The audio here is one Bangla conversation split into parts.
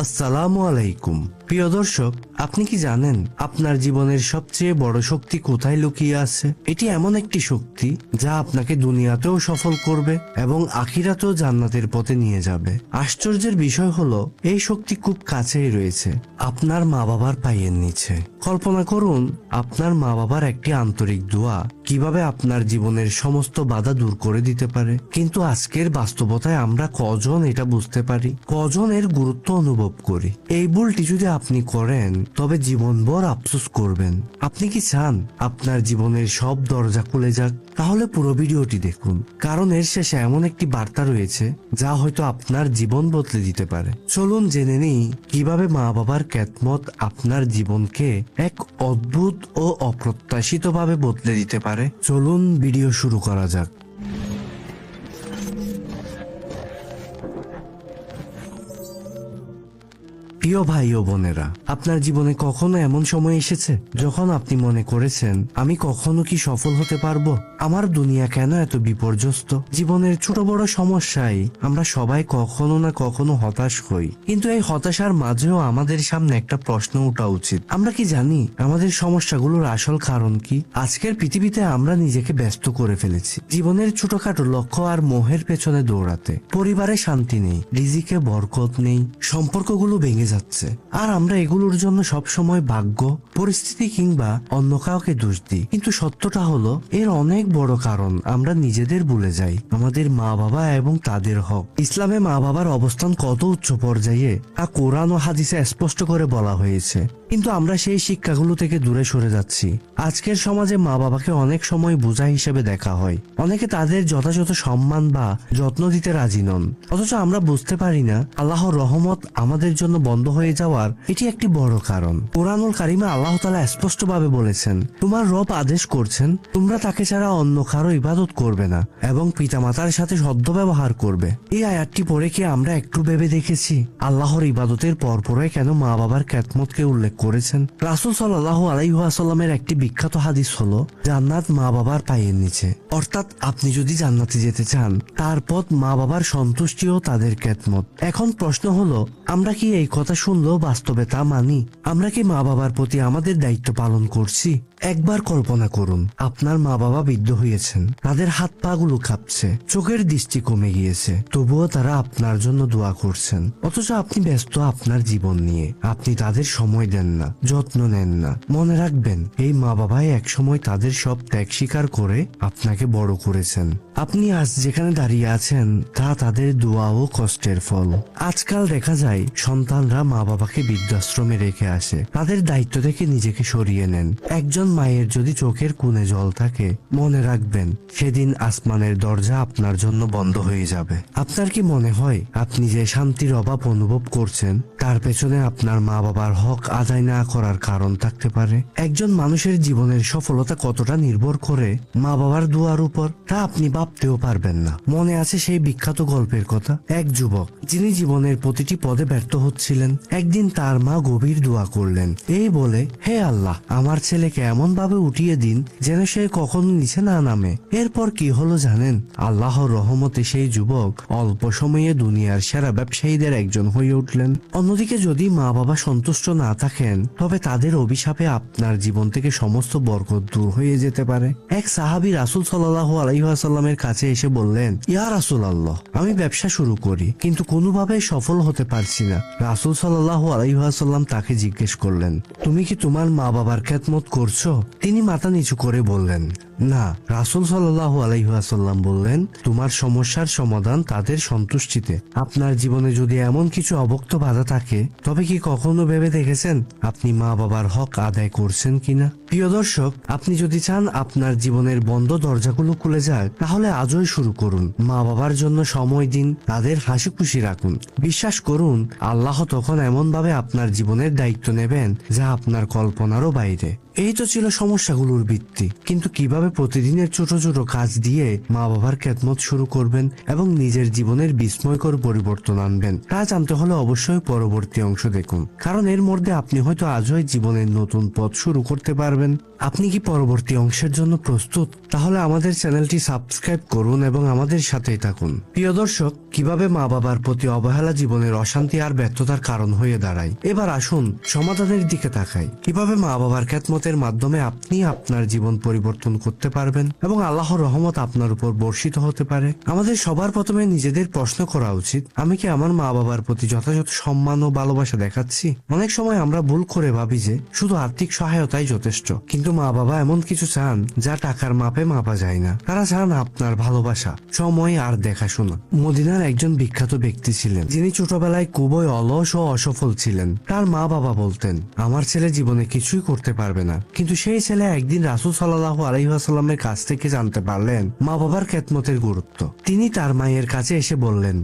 আসসালামু আলাইকুম প্রিয় দর্শক, আপনি কি জানেন আপনার জীবনের সবচেয়ে বড় শক্তি কোথায় লুকিয়ে আছে? এটি এমন একটি শক্তি যা আপনাকে দুনিয়াতেও সফল করবে এবং আখিরাতেও জান্নাতের পথে নিয়ে যাবে। আশ্চর্যের বিষয় হলো, এই শক্তি খুব কাছেই রয়েছে। আপনার মা বাবার পায়ের নিচে। কল্পনা করুন, আপনার মা বাবার একটি আন্তরিক দোয়া কীভাবে আপনার জীবনের সমস্ত বাধা দূর করে দিতে পারে। কিন্তু আজকের বাস্তবতায় আমরা কজন এটা বুঝতে পারি? কজন এর গুরুত্ব অনুভব করি? এই ভুলটি যদি আপনি করেন, তবে জীবনভর আফসোস করবেন। আপনি কি চান আপনার জীবনের সব দরজা খুলে যাক? তাহলে পুরো ভিডিওটি দেখুন। কারণ এর শেষে এমন একটি বার্তা রয়েছে, যা হয়তো আপনার জীবন বদলে দিতে পারে। চলুন জেনে নিই কীভাবে মা বাবার ক্যাতমত আপনার জীবনকে এক অদ্ভুত ও অপ্রত্যাশিতভাবে বদলে দিতে পারে। চলুন ভিডিও শুরু করা যাক। প্রিয় ভাই ও বোনেরা, আপনার জীবনে কখনো এমন সময় এসেছে যখন আপনি মনে করেছেন, আমি কখনো কি সফল হতে পারব? আমার দুনিয়া কেন এত বিপর্যস্ত? জীবনের ছোট বড় সমস্যায় আমরা সবাই কখনো না কখনো হতাশ হই। কিন্তু এই হতাশার মাঝেও আমাদের সামনে একটা প্রশ্ন ওঠা উচিত। আমরা কি জানি আমাদের সমস্যাগুলোর আসল কারণ কি? আজকের পৃথিবীতে আমরা নিজেকে ব্যস্ত করে ফেলেছি। জীবনের ছোটখাটো লক্ষ্য আর মোহের পেছনে দৌড়াতে। পরিবারে শান্তি নেই, রিজিকে বরকত নেই, সম্পর্কগুলো ভেঙে যাচ্ছে। আর আমরা এগুলোর জন্য সব সময় ভাগ্য, পরিস্থিতি কিংবা অন্য কাউকে দোষ দিই। কিন্তু সত্যটা হলো, এর অনেক বড় কারণ আমরা নিজেদের ভুলে যাই। আমাদের মা বাবা এবং তাদের হক। ইসলামে মা বাবার অবস্থান কত উচ্চ পর্যায়ে? তা কোরআন ও হাদিসে স্পষ্ট করে বলা হয়েছে। কিন্তু আমরা সেই শিক্ষাগুলো থেকে দূরে সরে যাচ্ছি। আজকের সমাজে মা বাবাকে অনেক সময় বোঝা হিসেবে দেখা হয়। অনেকে তাদের যথাযথ সম্মান বা যত্ন দিতে রাজি নন। অথচ আমরা বুঝতে পারি না, আল্লাহর রহমত আমাদের জন্য বন্ধ হয়ে যাওয়ার এটি একটি বড় কারণ। কোরআনুল কারিমে আল্লাহ তালা স্পষ্টভাবে বলেছেন, তোমার রব আদেশ করছেন, তোমরা তাকে ছাড়া অন্য কারও ইবাদত করবে না এবং পিতামাতার সাথে সদ্য ব্যবহার করবে। এই আয়াতটি পড়ে কি আমরা একটু ভেবে দেখেছি? আল্লাহর ইবাদতের পরপরে কেন মা বাবার ক্যাতমতকে উল্লেখ করেছেন। রাসুল সাল্লাহ আলাইহাসাল্লামের একটি বিখ্যাত হাদিস হলো, জান্নাত মা বাবার পায়ের নিচে। অর্থাৎ আপনি যদি জান্নাতে যেতে চান, তার পথ মা বাবার সন্তুষ্টি ও তাদের ক্যাতমত এখন প্রশ্ন হলো, আমরা কি এই কথা শুনলেও বাস্তবে তা মানি? আমরা কি মা বাবার প্রতি আমাদের দায়িত্ব পালন করছি? একবার কল্পনা করুন, আপনার মা বাবা বৃদ্ধ হয়েছেন, তাদের হাত পা গুলো কাঁপছে, চোখের দৃষ্টি কমে গিয়েছে, তবুও তারা আপনার জন্য দোয়া করছেন। অথচ আপনি ব্যস্ত আপনার জীবন নিয়ে, আপনি তাদের সময় দেন না, যত্ন নেন না। মনে রাখবেন, এই মা বাবাই একসময় তাদের সব ত্যাগ স্বীকার করে আপনাকে বড় করেছেন। আপনি আজ যেখানে দাঁড়িয়ে আছেন, তা তাদের দোয়া ও কষ্টের ফল। আজকাল দেখা যায়, সন্তানরা মা বাবাকে বৃদ্ধাশ্রমে রেখে আসে। তাদের দায়িত্ব থেকে নিজেকে সরিয়ে নেন। একজন মায়ের যদি চোখের কোণে জল থাকে, মনে রাখবেন, সেদিন আসমানের দরজা আপনার জন্য বন্ধ হয়ে যাবে। আপনার কি মনে হয়, আপনি যে শান্তির অভাব অনুভব করছেন, তার পেছনে আপনার মা বাবার হক আদায় না করার কারণ থাকতে পারে? একজন মানুষের জীবনের সফলতা কতটা নির্ভর করে মা বাবার দুয়ার উপর, তা আপনি ভাবতেও পারবেন না। মনে আছে সেই বিখ্যাত গল্পের কথা? এক যুবক, যিনি জীবনের প্রতিটি পদে ব্যর্থ হচ্ছিলেন, একদিন তার মা গভীর দোয়া করলেন। এই বলে, হে আল্লাহ, আমার ছেলেকে এমন ভাবে উঠিয়ে দিন যেন সে কখনো নিচে না নামে। এরপর কি হলো জানেন? আল্লাহর রহমতে সেই যুবক অল্প সময়ে দুনিয়ার সেরা ব্যবসায়ীদের একজন হয়ে উঠলেন। অন্যদিকে যদি মা বাবা সন্তুষ্ট না থাকেন, তবে তাদের অভিশাপে আপনার জীবন থেকে সমস্ত বরকত দূর হয়ে যেতে পারে। এক সাহাবি রাসুল সাল্লাহ আলাইহাসাল্লামের কাছে এসে বললেন, ইয়া রাসুল আল্লাহ আমি ব্যবসা শুরু করি, কিন্তু কোনোভাবে সফল হতে পারছি না। রাসুল সাল্লাহ আলাইহাসাল্লাম তাকে জিজ্ঞেস করলেন, তুমি কি তোমার মা বাবার খ্যাতমত করছ? তিনি মাথা নিচু করে বললেন না, রাসুল সাল্লাহ আলাইহাসাল্লাম বললেন, তোমার সমস্যার সমাধান তাদের সন্তুষ্টিতে। আপনার জীবনে যদি এমন কিছু অবক্ত বাধা থাকে, তবে কি কখনো ভেবে দেখেছেন আপনি মা বাবার হক আদায় করছেন কিনা? প্রিয় দর্শক, আপনি যদি চান আপনার জীবনের বন্ধ দরজাগুলো খুলে যাক তাহলে আজই শুরু করুন। মা বাবার জন্য সময় দিন, তাদের হাসি খুশি রাখুন। বিশ্বাস করুন, আল্লাহ তখন এমন ভাবে আপনার জীবনের দায়িত্ব নেবেন যা আপনার কল্পনারও বাইরে। এই তো ছিল সমস্যাগুলোর ভিত্তি। কিন্তু কীভাবে প্রতিদিনের ছোট ছোট কাজ দিয়ে মা বাবার খেদমত শুরু করবেন এবং নিজের জীবনের বিস্ময়কর পরিবর্তন আনবেন। তা জানতে হলে অবশ্যই পরবর্তী অংশ দেখুন। কারণ এর মধ্যে আপনি হয়তো আজই জীবনের নতুন পথ শুরু করতে পারবেন। আপনি কি পরবর্তী অংশের জন্য প্রস্তুত? তাহলে আমাদের চ্যানেলটি সাবস্ক্রাইব করুন এবং আমাদের সাথেই থাকুন। প্রিয় দর্শক, কীভাবে মা বাবার প্রতি অবহেলা জীবনের অশান্তি আর ব্যর্থতার কারণ হয়ে দাঁড়ায়? এবার আসুন সমাধানের দিকে তাকাই। কীভাবে মা বাবার খ্যাতমতের মাধ্যমে আপনি আপনার জীবন পরিবর্তন করতে পারবেন এবং আল্লাহর রহমত আপনার উপর বর্ষিত হতে পারে। আমাদের সবার প্রথমে নিজেদের প্রশ্ন করা উচিত, আমি কি আমার মা বাবার প্রতি যথাযথ সম্মান ও ভালোবাসা দেখাচ্ছি? অনেক সময় আমরা ভুল করে ভাবি যে, শুধু আর্থিক সহায়তাই যথেষ্ট, কিন্তু মা বাবা এমন কিছু চান যা টাকার মাপে মাপা যায় না। তারা চান আপনার ভালোবাসা, সময় আর দেখাশোনা। মদিনার একজন বিখ্যাত ব্যক্তি ছিলেন, যিনি ছোটবেলায় খুবই অলস ও অসফল ছিলেন। তার মা বাবা বলতেন, আমার ছেলে জীবনে কিছুই করতে পারবে না। কিন্তু সেই ছেলে একদিন রাসুল সাল্লাহ আলহিহাসাল্লামের কাছ থেকে জানতে পারলেন মা বাবার খেদমতের গুরুত্ব। তিনি তার মায়ের কাছে এসে বললেন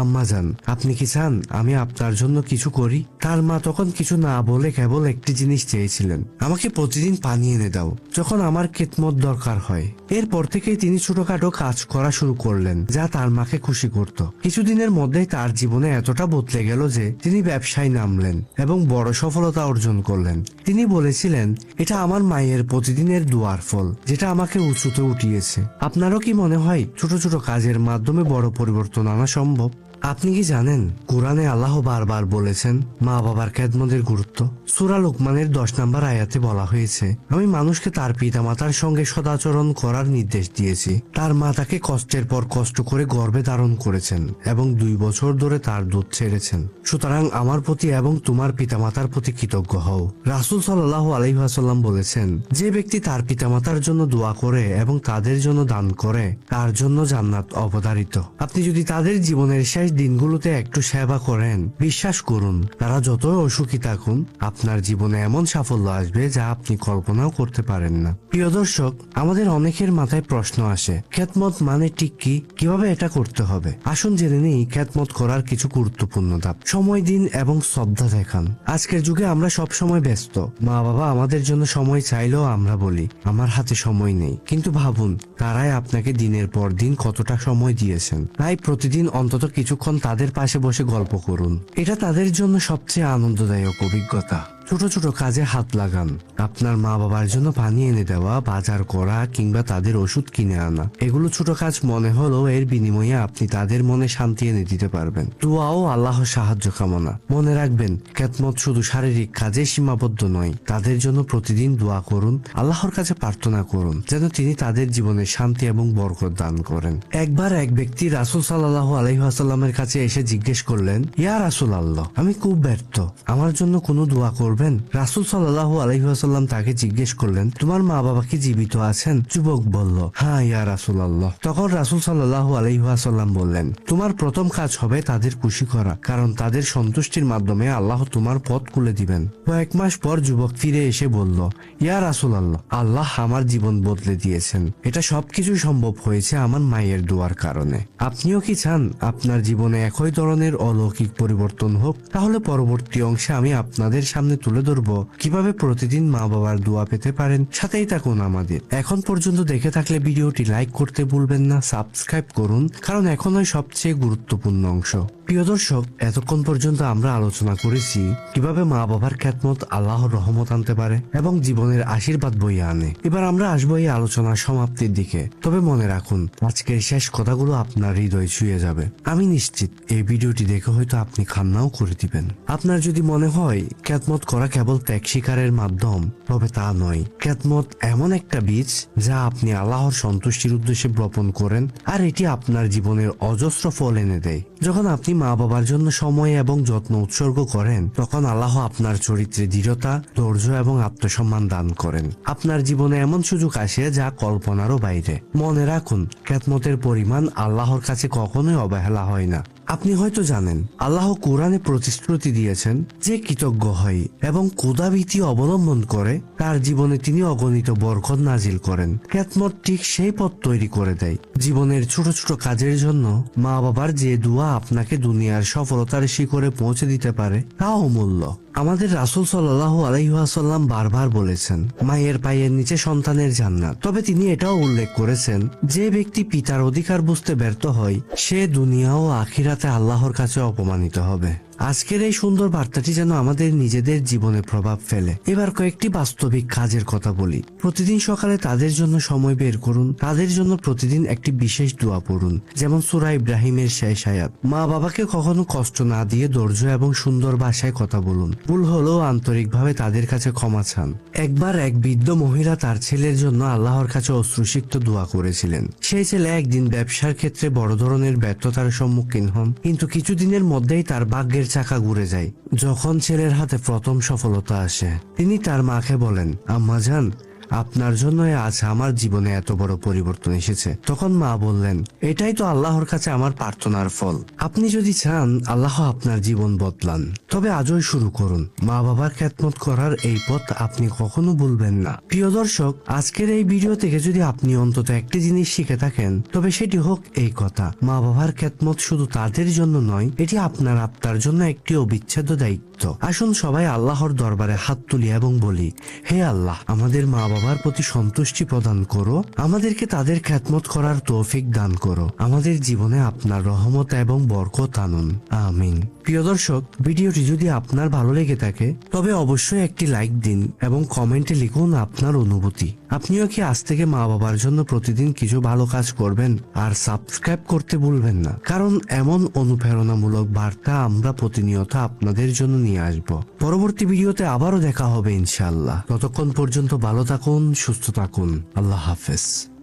আম্মা যান, আপনি কি চান? আমি আপনার জন্য কিছু করি। তার মা তখন কিছু না বলে কেবল একটি জিনিস চেয়েছিলেন। আমাকে প্রতিদিন পানি এনে দাও, যখন আমার খেদমত দরকার হয়। এরপর থেকেই তিনি ছোটখাটো কাজ করা শুরু করলেন, যা তার মাকে খুশি করত। কিছুদিনের মধ্যেই তার জীবনে এতটা বদলে গেল যে তিনি ব্যবসায় নামলেন এবং বড় সফলতা অর্জন করলেন। তিনি বলেছিলেন, এটা আমার মায়ের প্রতিদিনের দুয়ার ফল, যেটা আমাকে উঁচুতে উঠিয়েছে। আপনারও কি মনে হয়, ছোট ছোট কাজের মাধ্যমে বড় পরিবর্তন আনা সম্ভব? আপনি কি জানেন, কোরআনে আল্লাহ বারবার বলেছেন মা বাবার খেদমতের গুরুত্ব? সুরা লোকমানের দশ নম্বর আয়াতে বলা হয়েছে, আমি মানুষকে তার পিতামাতার সঙ্গে সদাচরণ করার নির্দেশ দিয়েছি। তার মা তাকে কষ্টের পর কষ্ট করে গর্ভে ধারণ করেছেন এবং দুই বছর ধরে তার দুধ ছেড়েছেন। সুতরাং আমার প্রতি এবং তোমার পিতামাতার প্রতি কৃতজ্ঞ হও। রাসুল সাল্লাহ আলহিহাসাল্লাম বলেছেন, যে ব্যক্তি তার পিতামাতার জন্য দোয়া করে এবং তাদের জন্য দান করে, তার জন্য জান্নাত অবধারিত। আপনি যদি তাদের জীবনের শেষ দিনগুলোতে একটু সেবা করেন। বিশ্বাস করুন, তারা যতই অসুখী থাকুন, আপনার জীবনে এমন সাফল্য আসবে যা আপনি কল্পনাও করতে পারেন না। প্রিয় দর্শক, আমাদের অনেকের মাথায় প্রশ্ন আসে খ্যাতমত মানে ঠিক কি? কীভাবে এটা করতে হবে? আসুন জেনে নিই খ্যাতমত করার কিছু গুরুত্বপূর্ণ ধাপ। সময় দিন এবং শ্রদ্ধা দেখান। আজকের যুগে আমরা সব সময় ব্যস্ত। মা বাবা আমাদের জন্য সময় চাইলেও আমরা বলি, আমার হাতে সময় নেই। কিন্তু ভাবুন, তারাই আপনাকে দিনের পর দিন কতটা সময় দিয়েছেন। তাই প্রতিদিন অন্তত কিছুক্ষণ তাদের পাশে বসে গল্প করুন। এটা তাদের জন্য সবচেয়ে আনন্দদায়ক অভিজ্ঞতা। ছোট ছোট কাজে হাত লাগান। আপনার মা বাবার জন্য পানি এনে দেওয়া, বাজার করা কিংবা তাদের ওষুধ কিনে আনা। এগুলো ছোট কাজ মনে হলেও এর বিনিময়ে আপনি তাদের মনে শান্তি এনে দিতে পারবেন। দোয়াও আল্লাহর সাহায্য কামনা। মনে রাখবেন খেতমত শুধু শারীরিক কাজে সীমাবদ্ধ নয়। তাদের জন্য প্রতিদিন দোয়া করুন, আল্লাহর কাছে প্রার্থনা করুন, যেন তিনি তাদের জীবনে শান্তি এবং বরকত দান করেন। একবার এক ব্যক্তি রাসুল সাল্লাহ আলহিহাসাল্লামের কাছে এসে জিজ্ঞেস করলেন, ইয়া রাসুল আল্লাহ আমি খুব ব্যর্থ। আমার জন্য কোনো দোয়া করবেন? রাসুল সাল্লাহ আলহিহাসাল্লাম তাকে জিজ্ঞেস করলেন, তোমার মা বাবা কি জীবিত আছেন? যুবক বলল হ্যাঁ ইয়া রাসুল আল্লাহ তখন রাসুল সাল্লাহ আলহিহাসাল্লাম বললেন, তোমার প্রথম কাজ হবে তাদের খুশি করা, কারণ তাদের সন্তুষ্টির মাধ্যমে আল্লাহ তোমার পথ খুলে দিবেন। কয়েক মাস পর যুবক ফিরে এসে বলল, ইয়া রাসুল আল্লাহ আল্লাহ আমার জীবন বদলে দিয়েছেন। এটা সবকিছু সম্ভব হয়েছে আমার মায়ের দোয়ার কারণে। আপনিও কি চান আপনার জীবনে একই ধরনের অলৌকিক পরিবর্তন হোক? তাহলে পরবর্তী অংশে আমি আপনাদের সামনে তুলে ধরব। কীভাবে প্রতিদিন মা বাবার দোয়া পেতে পারেন সাথেই থাকুন আমাদের। এখন পর্যন্ত দেখে থাকলে ভিডিওটি লাইক করতে ভুলবেন না, সাবস্ক্রাইব করুন, কারণ এখনই সবচেয়ে গুরুত্বপূর্ণ অংশ। প্রিয় দর্শক, এতক্ষণ পর্যন্ত আমরা আলোচনা করেছি কীভাবে মা বাবার খ্যাতমত আল্লাহর রহমত আনতে পারে এবং জীবনের আশীর্বাদ বইয়ে আনে। এবার আমরা আসব এই আলোচনা সমাপ্তির দিকে। তবে মনে রাখুন, আজকের শেষ কথাগুলো আপনার হৃদয় ছুঁয়ে যাবে। আমি নিশ্চিত, এই ভিডিওটি দেখে হয়তো আপনি খান্নাও করে দিবেন। আপনার যদি মনে হয় খ্যাতমত করা কেবল ত্যাগ শিকারের মাধ্যম, তবে তা নয়। খ্যাতমত এমন একটা বীজ যা আপনি আল্লাহর সন্তুষ্টির উদ্দেশ্যে বপন করেন আর এটি আপনার জীবনের অজস্র ফল এনে দেয়। যখন আপনি মা বাবার জন্য সময় এবং যত্ন উৎসর্গ করেন, তখন আল্লাহ আপনার চরিত্রে দৃঢ়তা, ধৈর্য এবং আত্মসম্মান দান করেন। আপনার জীবনে এমন সুযোগ আসে যা কল্পনারও বাইরে। মনে রাখুন খ্যাতমতের পরিমাণ আল্লাহর কাছে কখনোই অবহেলা হয় না। আপনি হয়তো জানেন, আল্লাহ কোরআনে প্রতিশ্রুতি দিয়েছেন যে কৃতজ্ঞ হয় এবং কোদাভীতি অবলম্বন করে তার জীবনে তিনি অগণিত বরকত নাজিল করেন। ক্যাতমত ঠিক সেই পথ তৈরি করে দেয়। জীবনের ছোট ছোট কাজের জন্য মা বাবার যে দোয়া আপনাকে দুনিয়ার সফলতার শিখরে পৌঁছে দিতে পারে তা অমূল্য। আমাদের রাসুল সাল্লাহ আলাইহাসাল্লাম বারবার বলেছেন, মায়ের পায়ের নিচে সন্তানের জান্নাত। তবে তিনি এটাও উল্লেখ করেছেন, যে ব্যক্তি পিতার অধিকার বুঝতে ব্যর্থ হয়, সে দুনিয়া ও আখিরাতে আল্লাহর কাছে অপমানিত হবে। আজকের এই সুন্দর বার্তাটি যেন আমাদের নিজেদের জীবনে প্রভাব ফেলে। এবার কয়েকটি বাস্তবিক কাজের কথা বলি। প্রতিদিন সকালে তাদের জন্য সময় বের করুন। তাদের জন্য প্রতিদিন একটি বিশেষ দোয়া পড়ুন। যেমন সুরা ইব্রাহিমের শেষ আয়াত। মা বাবাকে কখনো কষ্ট না দিয়ে ধৈর্য এবং সুন্দর ভাষায় কথা বলুন। ভুল হলেও আন্তরিকভাবে তাদের কাছে ক্ষমা চান। একবার এক বৃদ্ধ মহিলা তার ছেলের জন্য আল্লাহর কাছে অশ্রুসিক্ত দোয়া করেছিলেন। সেই ছেলে একদিন ব্যবসার ক্ষেত্রে বড় ধরনের ব্যর্থতার সম্মুখীন হন। কিন্তু কিছুদিনের মধ্যেই তার ভাগ্যের চাকা ঘুরে যায়। যখন ছেলের হাতে প্রথম সফলতা আসে, তিনি তার মাকে বলেন, আম্মা যান আপনার জন্য আজ আমার জীবনে এত বড় পরিবর্তন এসেছে। তখন মা বললেন, এটাই তো আল্লাহর কাছে আমার প্রার্থনার ফল। আপনি যদি চান, আল্লাহ আপনার জীবন বদলান। তবে আজই শুরু করুন। মা বাবার খ্যাতমত করার এই পথ আপনি কখনো ভুলবেন না। প্রিয় দর্শক, আজকের এই ভিডিও থেকে যদি আপনি অন্তত একটি জিনিস শিখে থাকেন, তবে সেটি হোক এই কথা। মা বাবার খ্যাতমত শুধু তাদের জন্য নয়, এটি আপনার আপনার জন্য একটি অবিচ্ছেদ্য দায়িত্ব। আসুন সবাই আল্লাহর দরবারে হাত তুলি এবং বলি, হে আল্লাহ, আমাদের মা বাবার প্রতি সন্তুষ্টি প্রদান করো, আমাদেরকে তাদের খ্যাতমত করার তৌফিক দান করো, আমাদের জীবনে আপনার রহমত এবং বরকত আনুন। আমিন। প্রিয় দর্শক, ভিডিওটি যদি আপনার ভালো লেগে থাকে, তবে অবশ্যই একটি লাইক দিন এবং কমেন্টে লিখুন আপনার অনুভূতি। আপনিও কি আজ থেকে মা বাবার জন্য প্রতিদিন কিছু ভালো কাজ করবেন আর সাবস্ক্রাইব করতে ভুলবেন না? কারণ এমন অনুপ্রেরণামূলক বার্তা আমরা প্রতিনিয়ত আপনাদের জন্য নিয়ে আসব। পরবর্তী ভিডিওতে আবারও দেখা হবে ইনশাআল্লাহ। ততক্ষণ পর্যন্ত ভালো থাকুন, সুস্থ থাকুন। আল্লাহ হাফেজ।